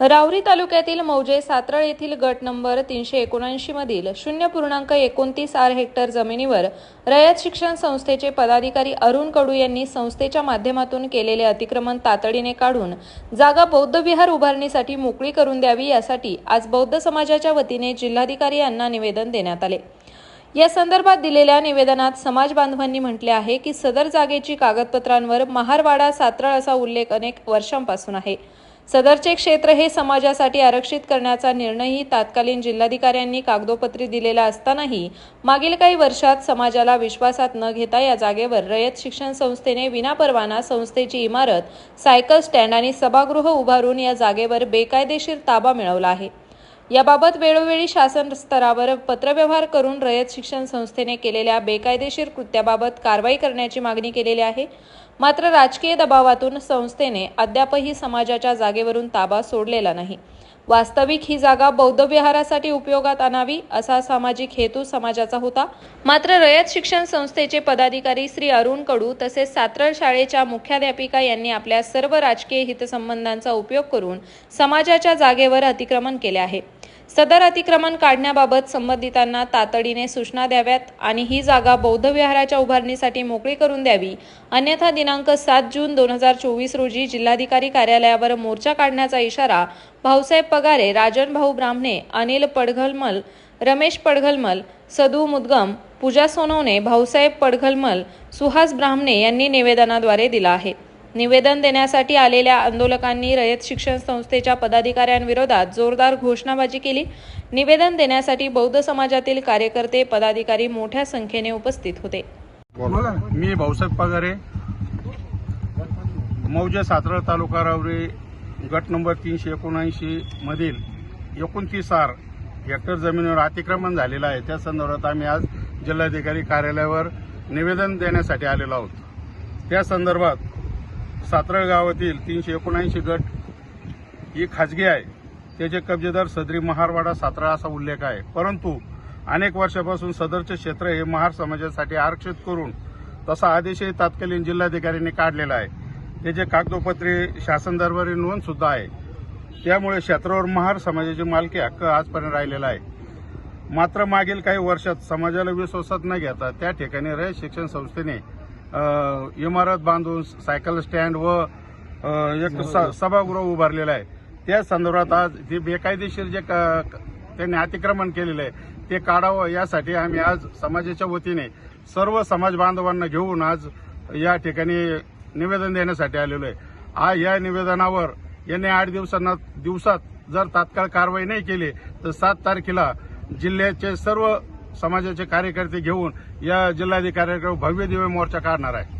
रावरी तालुक्यातील मौजे सातरळ येथील गट नंबर तीनशे एकोणऐंशी मधील शून्य पूर्णांक एकोणतीस आर हेक्टर जमिनीवर रयत शिक्षण संस्थेचे पदाधिकारी अरुण कडू यांनी संस्थेच्या माध्यमातून केलेले अतिक्रमण तातडीने काढून जागा बौद्ध विहार उभारणीसाठी मोकळी करून द्यावी यासाठी आज बौद्ध समाजाच्या वतीने जिल्हाधिकारी यांना निवेदन देण्यात आले. या संदर्भात दिलेल्या निवेदनात समाज बांधवांनी म्हटले आहे की सदर जागेची कागदपत्रांवर महारवाडा सातरळ असा उल्लेख अनेक वर्षांपासून आहे. सदरचे क्षेत्र हे समाजासाठी आरक्षित करण्याचा निर्णयही तत्कालीन जिल्हाधिकाऱ्यांनी कागदोपत्री दिलेला असतानाही मागील काही वर्षात समाजाला विश्वासात न घेता या जागेवर रयत शिक्षण संस्थेने विनापरवाना संस्थेची इमारत सायकल स्टँड आणि सभागृह उभारून या जागेवर बेकायदेशीर ताबा मिळवला आहे. याबाबत वेळोवेळी शासन स्तरावर पत्रव्यवहार करून रयत शिक्षण संस्थेने केलेल्या बेकायदेशीर कृत्याबाबत कारवाई करण्याची मागणी केलेली आहे. मात्र राजकीय दबावातून संस्थेने अद्यापही समाजाच्या जागेवरून ताबा सोडलेला नाही. वास्तविक ही जागा बौद्ध विहारासाठी उपयोगात आणावी असा सामाजिक हेतू समाजाचा होता. मात्र रयत शिक्षण संस्थेचे पदाधिकारी श्री अरुण कडू तसेच सात्रळ शाळेच्या मुख्याध्यापिका यांनी आपल्या सर्व राजकीय हितसंबंधांचा उपयोग करून समाजाच्या जागेवर अतिक्रमण केले आहे. सदर अतिक्रमण काढण्याबाबत संबंधितांना तातडीने सूचना द्याव्यात आणि ही जागा बौद्ध विहाराच्या उभारणीसाठी मोकळी करून द्यावी. अन्यथा दिनांक सात जून दोन हजार चोवीस रोजी जिल्हाधिकारी कार्यालयावर मोर्चा काढण्याचा इशारा भाऊसाहेब पगारे राजन भाऊ ब्राह्मणे अनिल पडघलमल रमेश पडघलमल सदू मुदगम पूजा सोनवणे भाऊसाहेब पडघलमल सुहास ब्राह्मणे यांनी निवेदनाद्वारे दिला आहे. निवेदन देण्यासाठी आलेल्या आंदोलकांनी रयत शिक्षण संस्थेच्या पदाधिकाऱ्यांविरोधात जोरदार घोषणाबाजी केली. निवेदन देण्यासाठी बौद्ध समाजातील कार्यकर्ते पदाधिकारी मोठ्या संख्येने उपस्थित होते. बोला. मी भाऊसाहेब पगारे मौजे सातरळ तालुका रावरी गट नंबर तीनशे एकोणऐंशी मधील एकोणतीस आर हेक्टर जमिनीवर अतिक्रमण झालेलं आहे. त्या संदर्भात आम्ही आज जिल्हाधिकारी कार्यालयावर निवेदन देण्यासाठी आलेलो आहोत. त्या संदर्भात सातरळ गावातील तीनशे एकोणऐंशी गट ही खाजगी आहे. त्याचे कब्जेदार सदरी महारवाडा सातरा असा उल्लेख आहे. परंतु अनेक वर्षापासून सदरचे क्षेत्र हे महार समाजासाठी आरक्षित करून तसा आदेशही तत्कालीन जिल्हाधिकाऱ्यांनी काढलेला आहे. त्याचे कागदोपत्री शासन दरबारी नोंद सुद्धा आहे. त्यामुळे क्षेत्रावर महार समाजाची मालकी हक्क आजपर्यंत राहिलेला आहे. मात्र मागील काही वर्षात समाजाला विश्वासात न घेता त्या ठिकाणी रयत शिक्षण संस्थेने इमारत बांधून सायकल स्टँड व एक सभागृह उभारलेलं आहे. त्या संदर्भात आज ते बेकायदेशीर जे त्यांनी अतिक्रमण केलेलं आहे ते काढावं यासाठी आम्ही आज समाजाच्या वतीने सर्व समाज बांधवांना घेऊन आज या ठिकाणी निवेदन देण्यासाठी आलेलो आहे. आ या निवेदनावर यांनी आठ दिवसांना दिवसात जर तात्काळ कारवाई नाही केली तर सात तारखेला जिल्ह्याचे सर्व समाजाचे कार्यकर्ते घेऊन या जिल्हाधिकाऱ्याकडे भव्य दिव्य मोर्चा काढणार आहे.